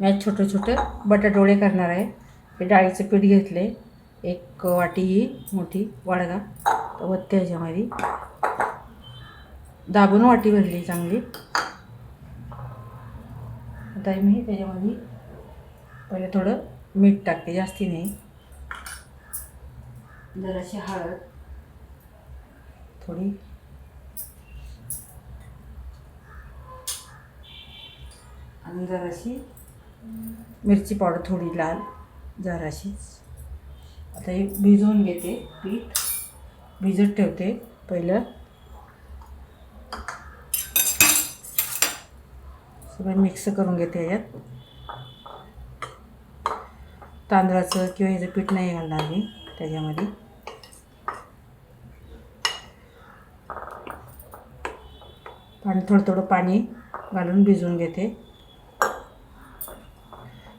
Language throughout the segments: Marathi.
मी आज छोटे छोटे बटाटोळे करणार आहे. हे डाळीचं पीठ घेतले एक वाटी ही मोठी वाडगा. वत्ते ह्याच्यामध्ये दाबून वाटी भरली चांगली. आता मी त्याच्यामध्ये पहिले थोडं मीठ टाकते जास्ती नाही. जराशी हळद. थोडी. आणि जराशी मिरची पावडर थोडी लाल जराशीच. आता हे भिजवून घेते पीठ. भिजत ठेवते पहिलं. सगळं मिक्स करून घेते याच्यात. तांदळाचं किंवा ह्याचं पीठ नाही घालणार मी त्याच्यामध्ये. पाणी थोडं थोडं पाणी घालून भिजवून घेते.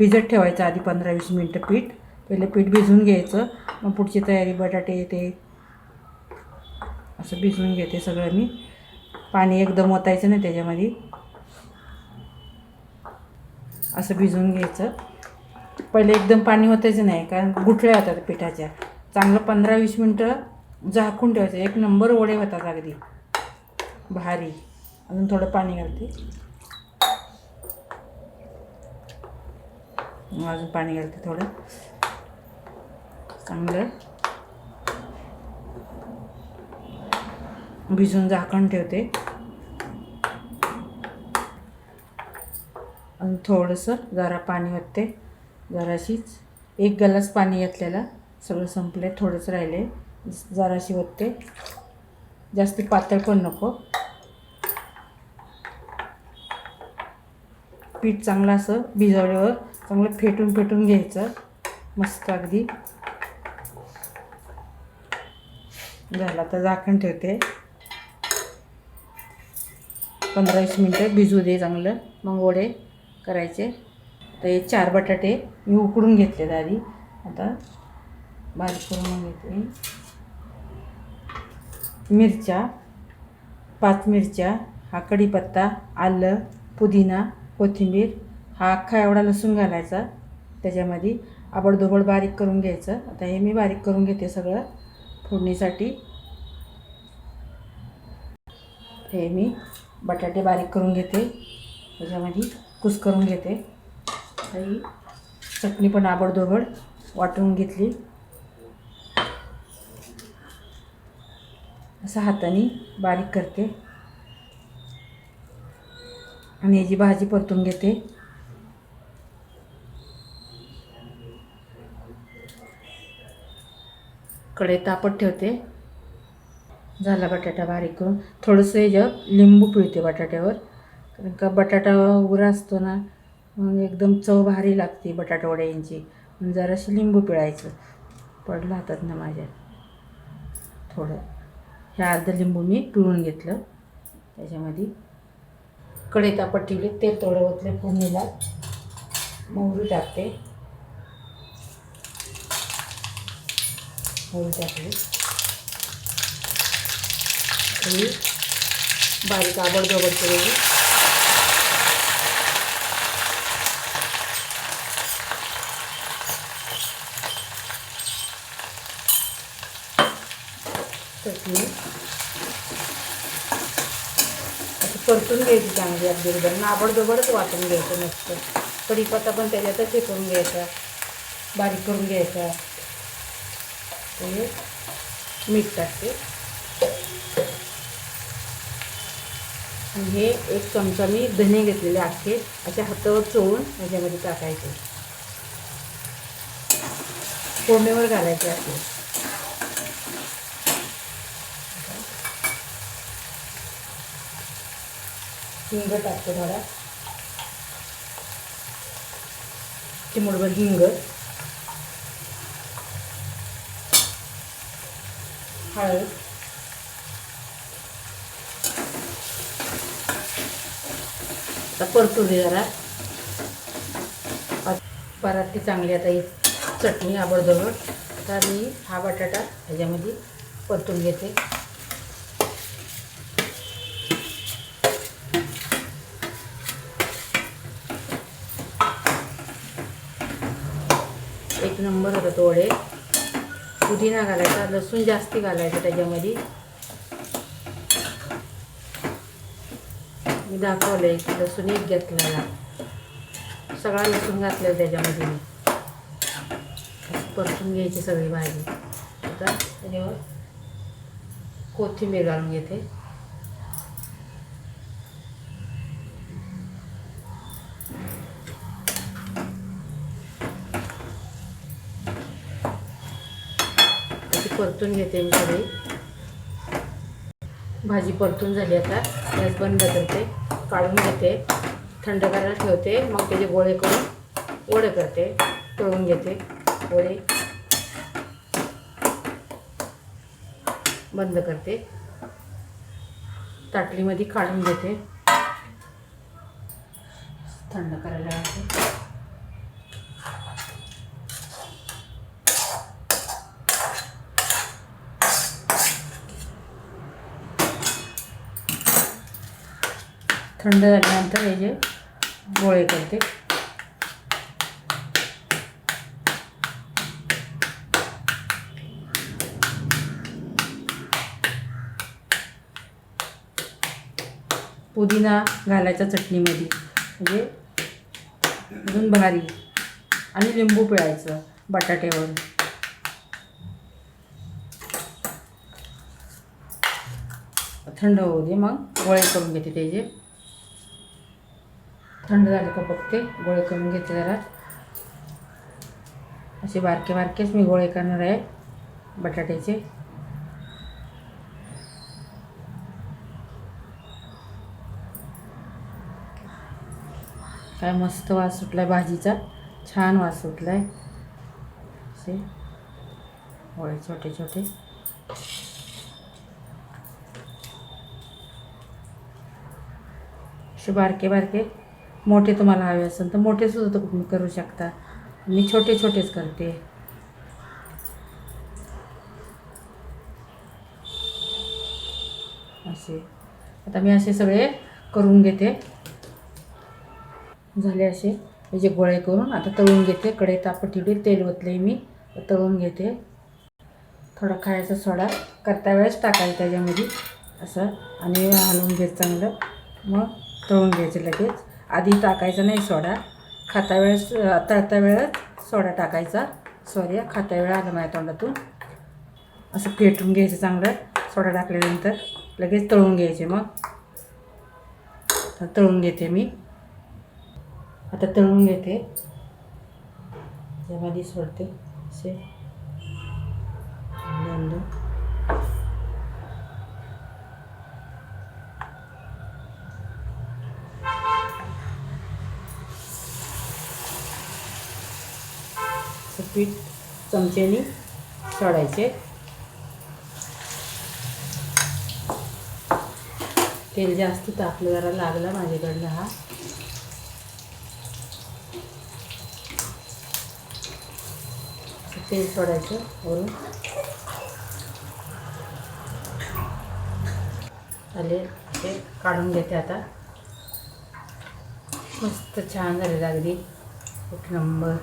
भिजत ठेवायचं आधी पंधरा वीस मिनटं पीठ. पहिले पीठ भिजवून घ्यायचं. मग पुढची तयारी बटाटे येते असं भिजवून घेते सगळं मी. पाणी एकदम ओतायचं नाही त्याच्यामध्ये. असं भिजवून घ्यायचं. पहिले एकदम पाणी ओतायचं नाही कारण गुठळ्या होतात पिठाच्या. चांगलं पंधरा वीस मिनटं झाकून ठेवायचं. एक नंबर वडे होतात अगदी. भारी. अजून थोडं पाणी घालते. अजून पाणी घालते थोडं. चांगलं. भिजून झाकण ठेवते. आणि थोडंसं जरा पाणी वाटते जराशीच. एक गलास पाणी घातलेलं. सगळं संपले. थोडंच राहिले. जराशी ओतते. जास्त पातळ पण नको. पीठ चांगलं असं भिजवल्यावर चांगलं फेटून फेटून घ्यायचं. मस्त अगदी. झालं आता झाकण ठेवते. पंधरा वीस मिनटं भिजू दे चांगलं. मग वडे करायचे. तर हे चार बटाटे मी उकडून घेतले आधी. आता बारीक करून घेते. मिरच्या पाच मिरच्या हा कढीपत्ता आलं पुदिना कोथिंबीर हा अख्खा एवढा लसूण घालायचा. त्याच्यामध्ये आबडधोबड बारीक करून घ्यायचं. आता हे मी बारीक करून घेते सगळं फोडणीसाठी. हे मी बटाटे बारीक करून घेते. त्याच्यामध्ये कुस करून घेते. ही चटणी पण आबडधोबड वाटून घेतली. असं हाताने बारीक करते. आणि याची भाजी परतून घेते. कडे तापत ठेवते. झाला बटाटा बारीक करून. थोडंसं ह्याच्यावर लिंबू पिळते बटाट्यावर. कारण का बटाटा उरा असतो ना मग एकदम चव भारी लागते बटाटा वड्यांची. जराशी लिंबू पिळायचं. पडलं हातात ना माझ्या. थोडं. हे अर्धं लिंबू मी पिळून घेतलं. त्याच्यामध्ये कडे तापत ठेवले. तेल थोडं ओतले फोडणीला. मोहरी टाकते. मोहरी टाकली आणि बारीक आबडधोबड केलेली चटणी असं परतून घ्यायची चांगली अगदी एकदम नाबडदोबडच वाटून घ्यायचं नसतं कढीपत्ता पण त्याच्यातच हे करून घ्यायचा. बारीक करून घ्यायचा. ते मीठ टाकते. आणि हे एक चमचा मी धने घेतलेले अख्खे अशा हातावर चोळून याच्यामध्ये टाकायचे. कोंबेवर घालायचे असे हिंग टाकते थोडा. चिमुडभर हिंग. हळद. आता परतू दे जरा. पराठी चांगली आता ही चटणी आबडधोबड. आता मी हा बटाटा ह्याच्यामध्ये परतून घेते. एक नंबर होता तो वडे. पुदिना घालायचा लसूण जास्ती घालायचं त्याच्यामध्ये. मी दाखवले एक लसूण एक घेतलेला. सगळा लसूण घातलेला त्याच्यामध्ये मी. परतून घ्यायची सगळी भाजी. आता त्याच्यावर कोथिंबीर घालून घेते. परतून घेते मी सगळी. भाजी परतून झाली आता. गॅस बंद करते. काढून घेते. थंड करायला ठेवते. मग त्याचे गोळे करून वडे करते. तळून घेते. वडे बंद करते. ताटलीमध्ये काढून घेते. थंड करायला थंड झाल्यानंतर हे जे गोळे करते. पुदिना घालायचा चटणीमध्ये. म्हणजे अजून भारी. आणि लिंबू पिळायचं बटाट्यावर थंड होऊ दे मग. गोळे करून घेते त्याचे थंड झाले का बघते. गोळे करून घेते जरा असे बारके बारकेच मी गोळे करणार आहे बटाट्याचे. काय मस्त वास सुटलाय भाजीचा. छान वास सुटलाय. असे गोळे छोटे छोटे. असे बारके बारके मोठे तुम्हाला हवे असेल तर मोठे सुद्धा तुम्ही करू शकता. मी छोटे छोटेच करते. असे. आता मी असे सगळे करून घेते. झाले असे. म्हणजे गोळे करून आता तळून घेते. कडे तापट तेल ओतले मी तळून घेते. थोडा खायचा सोडा. करता वेळेस टाकायचं त्याच्यामध्ये. असं. आणि हलवून घ्यायचं चांगलं. मग तळून घ्यायचं लगेच. आधी टाकायचा नाही सोडा. खाता वेळेस तळता वेळेस सोडा टाकायचा. सॉरी खाता वेळ आलं माझ्या तोंडातून. असं पेटून घ्यायचं चांगलं सोडा टाकल्यानंतर. लगेच तळून घ्यायचे मग. तळून घेते मी. आता तळून घेते. त्यामध्ये सोडते. असे. दोन दोन. पीठ चमच्याने सोडायचे. तेल जास्त तापलं जरा लागला माझ्याकडनं हा. तेल सोडायचं वरून. आले ते काढून घेते आता. मस्त छान झालेलं अगदी एक नंबर.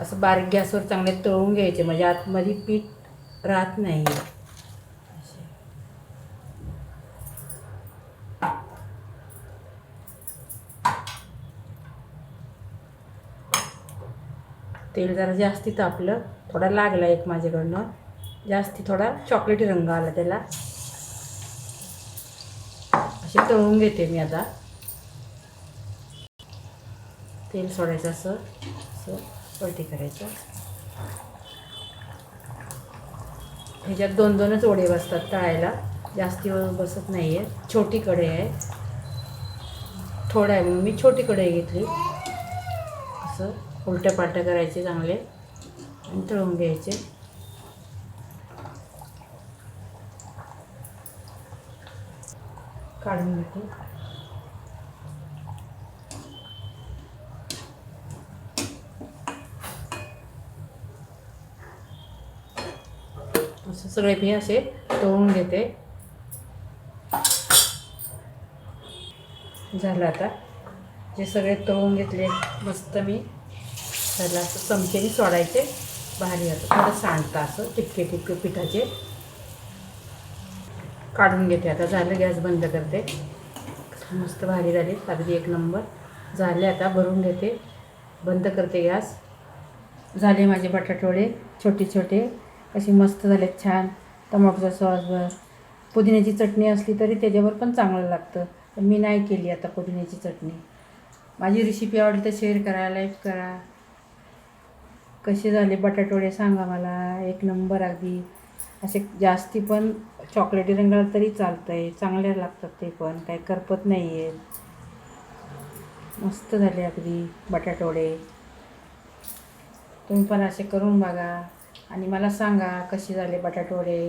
असं बारीक गॅसवर चांगले तळून घ्यायचे म्हणजे आतमध्ये पीठ राहत नाही. तेल जरा जास्ती तापलं थोडा लागला एक माझ्याकडनं. जास्ती थोडा चॉकलेटी रंग आला त्याला. असे तळून घेते मी आता. तेल सोडायचं असं असं. पलटी करायचं. ह्याच्यात दोन दोनच ओढे बसतात तळायला. जास्ती बसत नाही आहे छोटी कढई आहे. थोडा आहे मग मी छोटी कढई घेतली. असं उलट्या पालट्या करायचे चांगले. आणि तळून घ्यायचे. काढून घेते. असं सगळे मी असे तळून घेते. झालं आता. जे सगळे तळून घेतले मस्त मी. त्याला असं चमकेने सोडायचे. भारी होतं थोडं सांडतं असं टिपके टिपके पिठाचे. काढून घेते आता. झालं गॅस बंद करते. मस्त भारी झाली. अगदी एक नंबर. झाले आता भरून घेते. बंद करते गॅस. झाले माझे बटाटोळे छोटे छोटे. कशी मस्त झालेत छान. टमाटोचा सॉसवर पुदिन्याची चटणी असली तरी त्याच्यावर पण चांगलं लागतं. पण मी नाही केली आता पुदिन्याची चटणी. माझी रेसिपी आवडली तर शेअर करा लाईक करा. कसे झाले बटाटोडे सांगा मला. एक नंबर अगदी. असे जास्ती पण चॉकलेटी रंगाला तरी चालतं आहे चांगले लागतात ते पण. काही करपत नाही आहेत मस्त झाले अगदी बटाटोडे. तुम्ही पण असे करून बघा. आणि मला सांगा कसे झाले बटाटवडे